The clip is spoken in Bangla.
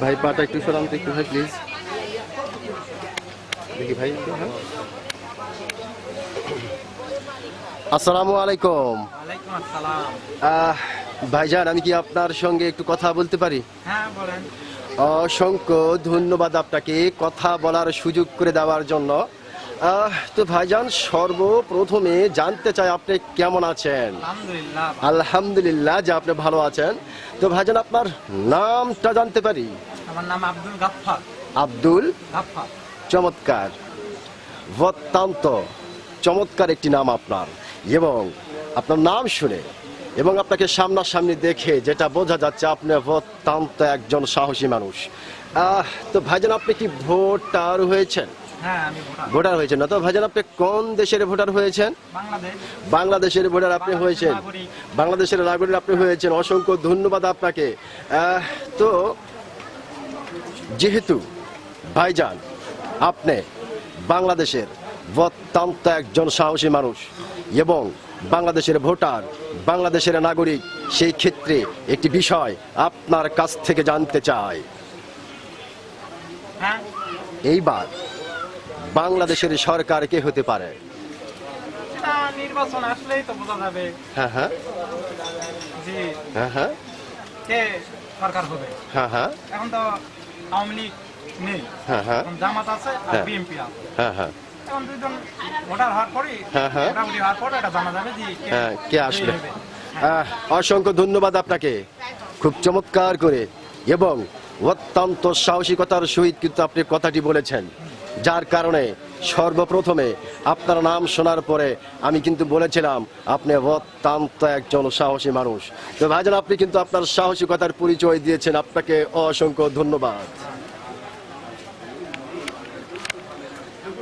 ভাই পাটা একটু সরান তো একটু ভাই প্লিজ দেখি ভাই হ্যাঁ। আসসালামু আলাইকুম। ভাইজান আমি কি আপনার সঙ্গে একটু কথা বলতে পারি? হ্যাঁ অসংখ্য ধন্যবাদ আপনাকে কথা বলার সুযোগ করে দেওয়ার জন্য। তো ভাইজান সর্বপ্রথমে জানতে চাই আপনি কেমন আছেন? আলহামদুলিল্লাহ যে আপনি ভালো আছেন। তো ভাইজান আপনার নামটা জানতে পারি? আমার নাম আব্দুল গাফফার। আব্দুল? গাফফার। চমৎকার। অত্যন্ত চমৎকার একটি নাম আপনার। এবং আপনার নাম শুনে এবং আপনাকে সামনাসামনি দেখে যেটা বোঝা যাচ্ছে আপনি অত্যন্ত একজন সাহসী মানুষ। আহ, তো ভাইজান আপনি কি ভোটার হয়েছেন? হ্যাঁ ভোটার। ভোটার হয়েছেন না। তো ভাইজান আপনি কোন দেশের ভোটার হয়েছেন? বাংলাদেশের ভোটার আপনি হয়েছেন। বাংলাদেশের নাগরিক আপনি হয়েছেন। অসংখ্য ধন্যবাদ আপনাকে। তো যেহেতু ভাইজান আপনি বাংলাদেশের অত্যন্ত একজন সাহসী মানুষ এবং বাংলাদেশের ভোটার বাংলাদেশের নাগরিক সেই ক্ষেত্রে একটি বিষয় আপনার কাছ থেকে জানতে চাই। হ্যাঁ। এইবার বাংলাদেশের সরকার কে হতে পারে? নির্বাচন আসলেই তো বোঝা যাবে। হ্যাঁ হ্যাঁ। হ্যাঁ হ্যাঁ। কে সরকার হবে? হ্যাঁ হ্যাঁ। এখন তো আওয়ামী লীগ নেই। হ্যাঁ হ্যাঁ। জামাত আছে আর হ্যাঁ। বিএনপি আছে। হ্যাঁ হ্যাঁ। এখন দুইজন ভোটার হওয়ার পরেই হ্যাঁ, হ্যাঁ। মোটামুটি হওয়ার পরে এটা জানা যাবে যে হ্যাঁ কে আসবে। জয়ী অসংখ্য ধন্যবাদ আপনাকে। খুব চমৎকার করে। এবং অত্যন্ত সাহসিকতার সহিত কিন্তু আপনি কথাটি বলেছেন। যার কারণে সর্বপ্রথমে আপনার নাম শোনার পরে আমি কিন্তু বলেছিলাম, আপনি অত্যন্ত একজন সাহসী মানুষ। তো ভাইজান, আপনি কিন্তু আপনার সাহসিকতার পরিচয় দিয়েছেন। আপনাকে অসংখ্য ধন্যবাদ।